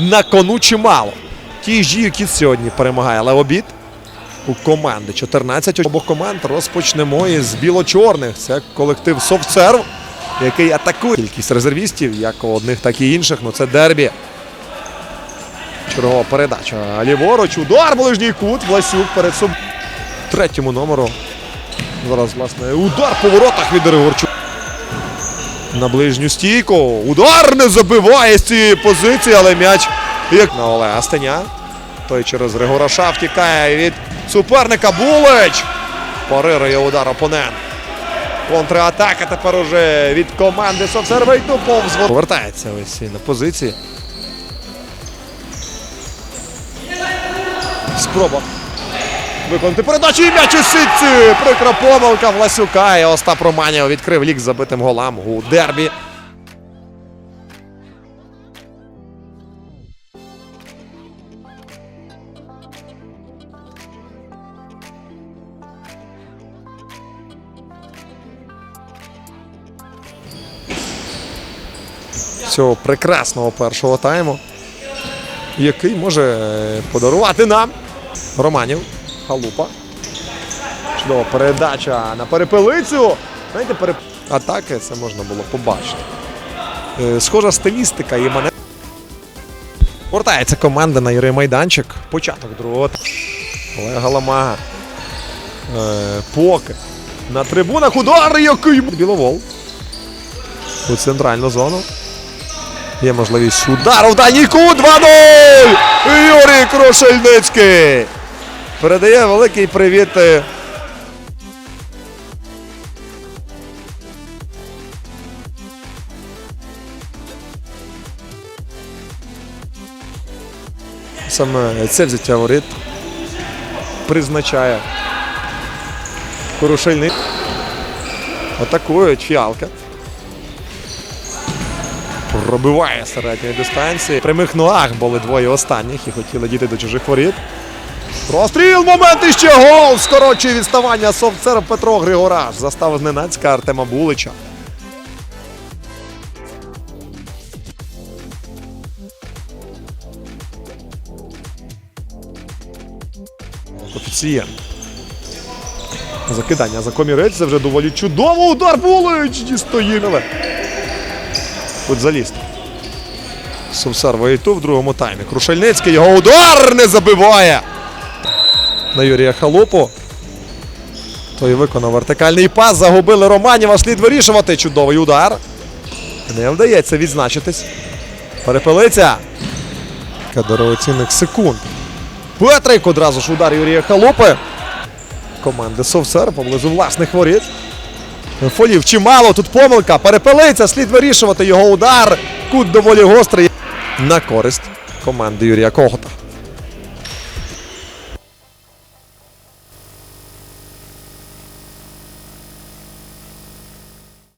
на кону чимало. Ті ж, які сьогодні перемагає, але обід у команди 14 обох команд розпочнемо із біло-чорних. Це колектив Софтсерв, який атакує кількість резервістів, як у одних, так і інших. Ну це дербі. Чергова передача. Ліворуч, удар, ближній кут. Власюк перед собою. Третьому номеру. Зараз, власне, удар по воротах від Григорчук. На ближню стійку. Удар не забиває з цієї позиції, але м'яч як на Олега Стеня. Той через Григораша втікає від суперника Булич. Парирує удар опонент. Контратака тепер уже від команди Совсервейту повз Повертається ось на позиції. Спроба. Виконати передачу і м'яч у сітці. Прикра помилка Власюка. І Остап Романів відкрив лік забитим голам у дербі. Цього прекрасного першого тайму, який може подарувати нам Романів. Халупа. Чудова передача на перепелицю. Знаєте, переп... атаки це можна було побачити. Е, Схожа стилістика і мене. Вертається команда на Юрій Майданчик. Початок другого. Олега Ламага. Е, поки. На трибунах удар, який біловол. У центральну зону. Є можливість удару в дальній кут 2-0! Юрій Крушельницький. Передає великий привіт. е, Саме це взяття воріт призначає Крушельник. Атакують фіалка. Пробиває середньої дистанції. Прямих ногах були двоє останніх і хотіли діти до чужих воріт. Простріл, момент і ще гол! Скорочує відставання софтсерв Петро Григораш. Застав зненацька Артема Булича. Коефіцієнт. Закидання за комірець. Це вже доволі чудово. Удар Булич! Дістає. Футзаліст. Совсар воєту в другому таймі. Крушельницький його удар не забиває. На Юрія Халупу. Той виконав вертикальний пас. Загубили Романєва. Слід вирішувати. Чудовий удар. Не вдається відзначитись. Перепелиця. Дорогоцінних секунд. Петрик одразу ж удар Юрія Халупи. Команди Совсер поблизу власних воріт. Фолів чимало, тут помилка. Перепелиця, слід вирішувати його удар. Кут доволі гострий. На користь команди Юрія Когота.